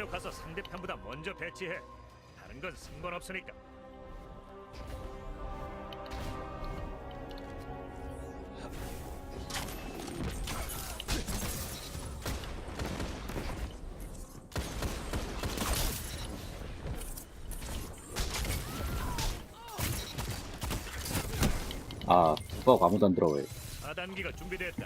차단기로 가서 상대편보다 먼저 배치해. 다른 건 상관없으니까. 아, 뻑 아무도 안 들어와요. 차단기가 준비됐다.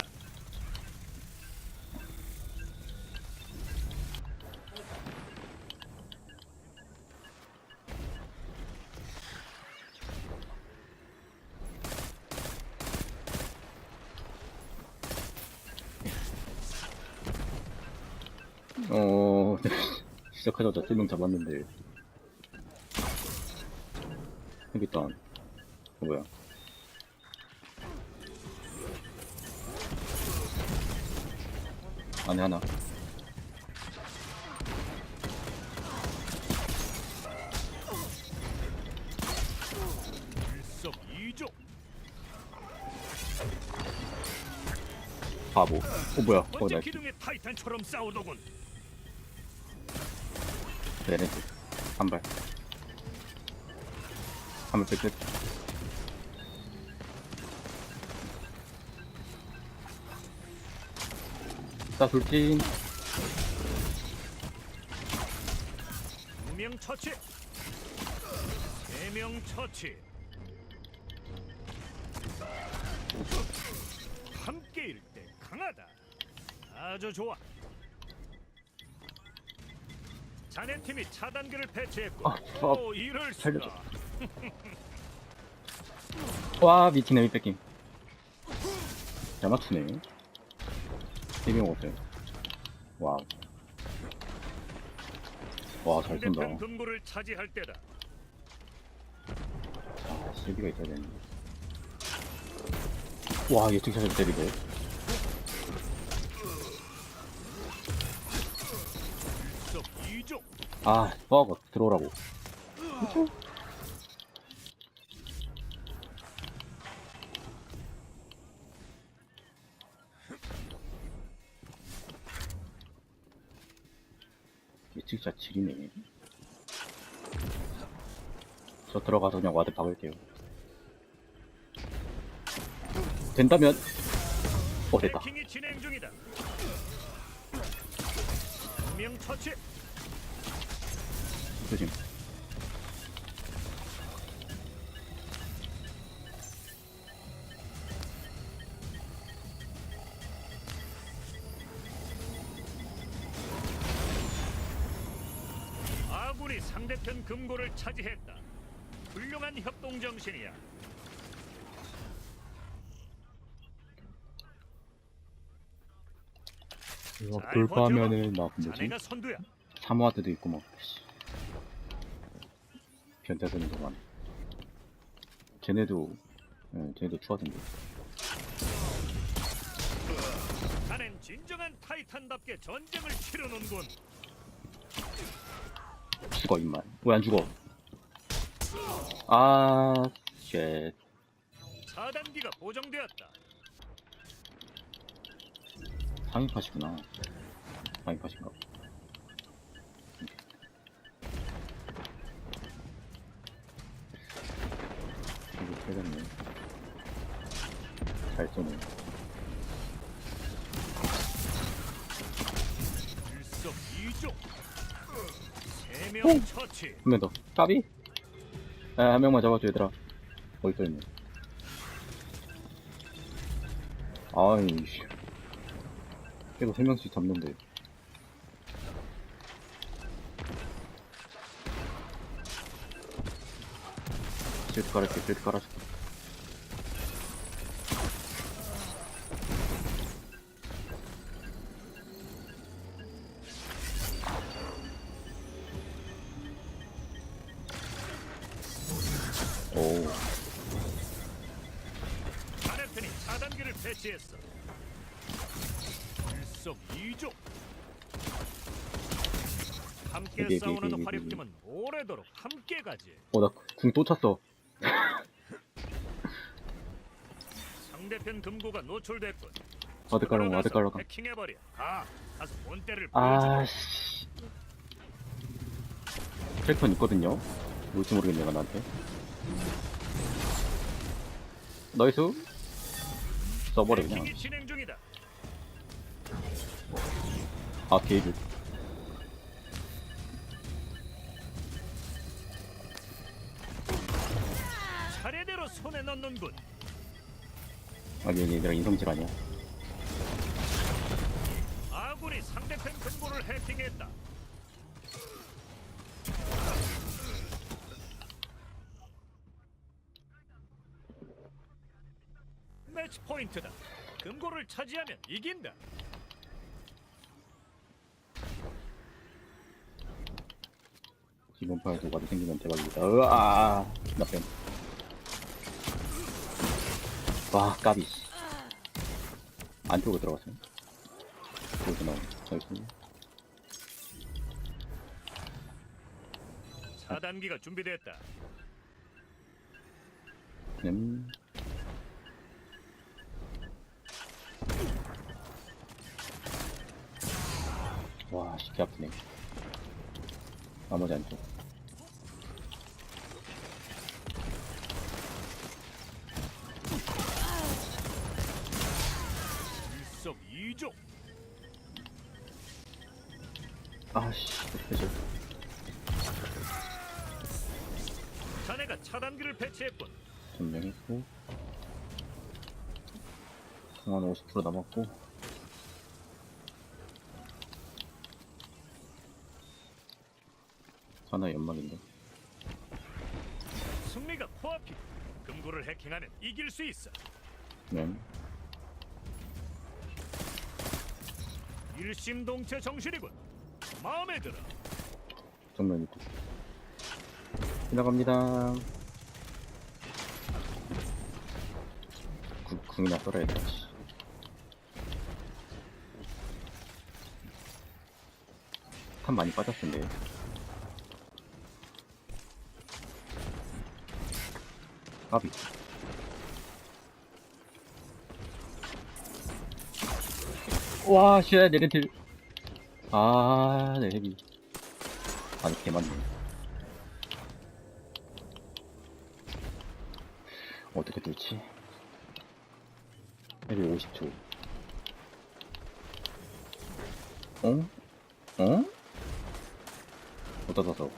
시작하자마자 세명 잡았는데. 여기 있다. 어, 뭐야. 안에 하나. 바보. 어, 뭐야. 어, 번째 나, 기둥의. 얘네. 한 발. 한발 끝. 자, 돌진. 두명 처치. 세명 처치. 함께일 때 강하다. 아주 좋아. 자네 팀이 차단기를 배치했고, 아, 아, 오 이럴 살려줘. 수가. 와, 미치네, 미 뺏김. 잘 맞추네. 세명 없어요. 와우. 와, 잘 쏜다. 상대편 금고를 차지할 때다. 아, 실비가 있어야 되는데. 와, 예측샷을 때리고. 아, 뻑, 들어오라고. 예측샷 지리네. 저 들어가서 그냥 와드 박을게요. 된다면, 어, 됐다. 해킹이 진행 중이다. 두명 처치. 조심. 아군이 상대편 금고를 차지했다. 훌륭한 협동 정신이야. 이거 잘 돌파하면은 막 뭐지? 자네가 선두야. 사모아드도 있고 막 씨. 변태 드는 동안 쟤네도 예, 쟤네도 추하던데 자넨 진정한 타이탄답게 전쟁을 치르는군. 죽어 임마. 왜 안 죽어? 아쉣 차단기가 보정되었다. 상위팟이구나. 상위팟인가 빼졌네 잘 쏘네 일석이조. 세명 처치. 한명 더. 까비? 아, 한 명만 잡아줘, 얘들아. 어디 있네. 아이씨. 계속 세 명씩 잡는데. 실드 깔아줄게. 오. 자네 편이 차단기를 배치했어. 일석이조. 함께 이게, 이게, 싸우는 이게, 이게, 화력팀은 오래도록 함께 가지. 어, 나궁또 찼어. 상대편 금고가 노출됐군. 와드 깔라고, 와드 깔라고. 해킹해버려. 가. 가서 본때를 보여주고. 아, 씨. 패턴 있거든요. 뭘지 모르겠네요, 나한테. 나이스. 써버려, 그냥. 해킹이 진행 중이다. 아, 게이드. 손에 넣는군. 아, 얘, 얘들아, 인성질 아니야. 아군이 상대편 금고를 해킹했다. 매치 포인트다. 금고를 차지하면 이긴다. 기본 파일 도가이 생기면 대박이다. 으아, 나 뺨. 와, 까비. 씨. 안쪽으로 들어갔어요. 여기서 나오네. 나이스. 차단기가 준비됐다. 음. 와, 쉽게 아프네. 나머지 안쪽. 아씨, 어떡하지? 자네가 차단기를 배치했군. 점령했고. 상한 50% 남았고. 하나 연막인데. 승리가 코앞이. 금고를 해킹하면 이길 수 있어. 네. 일심동체 정신이군. 마음에 들어. 정면 있고. 지나갑니다. 구, 궁이나 썰어야겠다. 씨. 탄 많이 빠졌던데. 까비. 와, 쉣, 내렌틸. 아, 네, 헤비. 아니, 개 많네. 어떻게 뚫지? 헤비 50초. 어? 어? 어디다 둬서?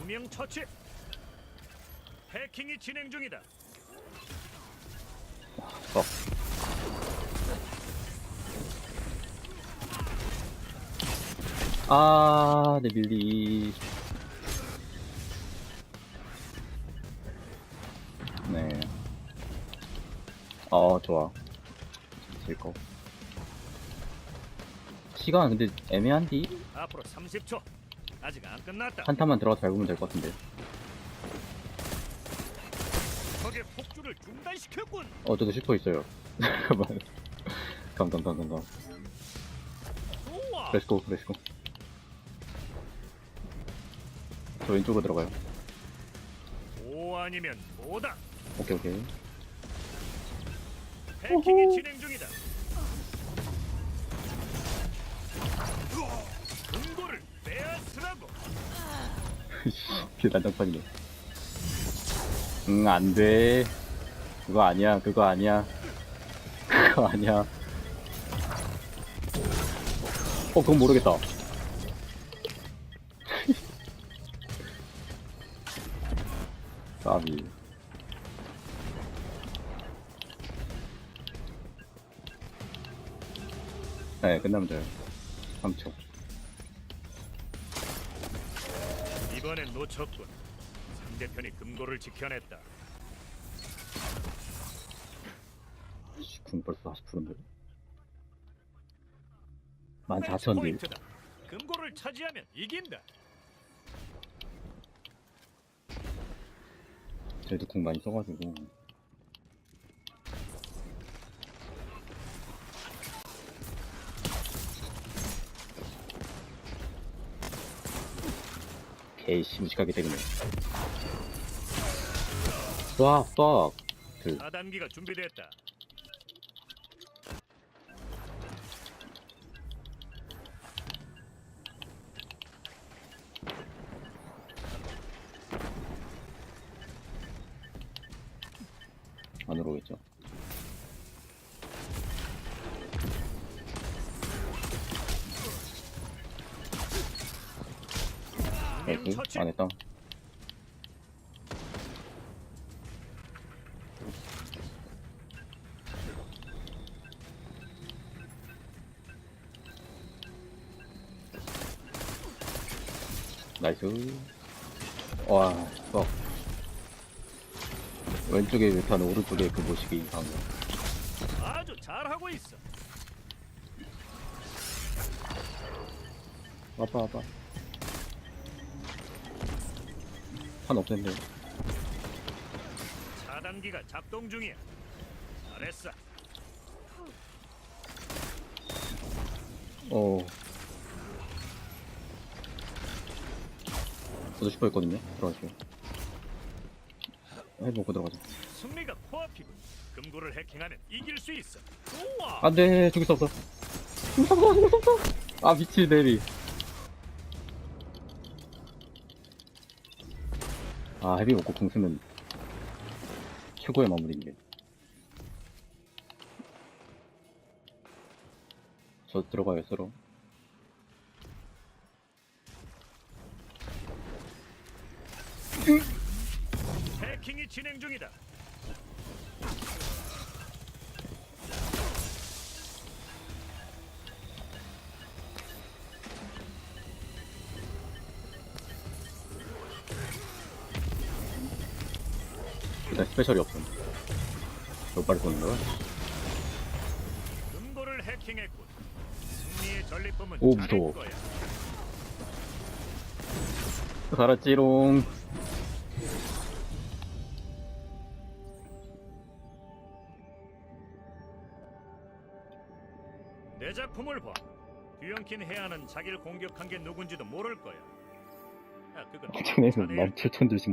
무명 처치. 해킹이 진행 중이다. 썩. 아, 내 밀리. 네. 어, 좋아. 질 거. 시간 근데 애매한디? 앞으로 30초. 아직 안 끝났다. 한 타만 들어가서 밟으면 될 것 같은데. 적의 폭주를 중단시켰군. 어, 저도 슈퍼 있어요. 잠깐만. 감, 감, 감, 감, 감. 좋아. 렛츠고, 렛츠고. 저 왼쪽으로 들어가요. 오 아니면 오다. 오케이, 오케이. 해킹이 진행 중이다. 금고를 빼앗으라고. 그 난장판이네. 응, 안 돼. 그거 아니야, 그거 아니야. 그거 아니야. 어, 그건 모르겠다. 까비. 네, 끝나면 돼요. 3초. 이번엔 놓쳤군. 상대편이 금고를 지켜냈다. 씨, 궁 벌써 40%인데. 매치 14,000딜. 포인트다. 금고를 차지하면 이긴다. 쟤도 궁 많이 써가지고. 개이씨 무식하기 때문에 쏴쏴 둘. 하단기가 준비됐다. 안으로 오겠죠? 두명 나이스. 처치. 안 했다. 나이스. 와, 어. 왼쪽에 외탄, 오른쪽에 그 모시기 방금. 아주 잘하고 있어. 와봐, 와봐. 판 없앤데. 차단기가 작동 중이야. 잘했어. 어. 저도 싶어 했거든요. 들어가시오. 해보고 들어가자. 승리가 코앞이고 금고를 해킹하면 이길 수 있어. 좋아. 안 돼! 죽일 수 없어. 죽일 수 없어! 죽일 수 없어! 아, 미친, 데리. 아, 헤비 먹고 궁 쓰면 최고의 마무리인데. 저 들어가요, 서로. 해킹이 진행 중이다. 스페셜이 없음. 몇 발을 쏘는 거야? 금고를 해킹했군. 승리의 전리품은 오, 자네 무서워. 거야. 살았지롱. 내 작품을 봐. 듀영킨 해안은 자기를 공격한 게 누군지도 모를 거야. 아, 그건 전에는 자네의 17,000줄씩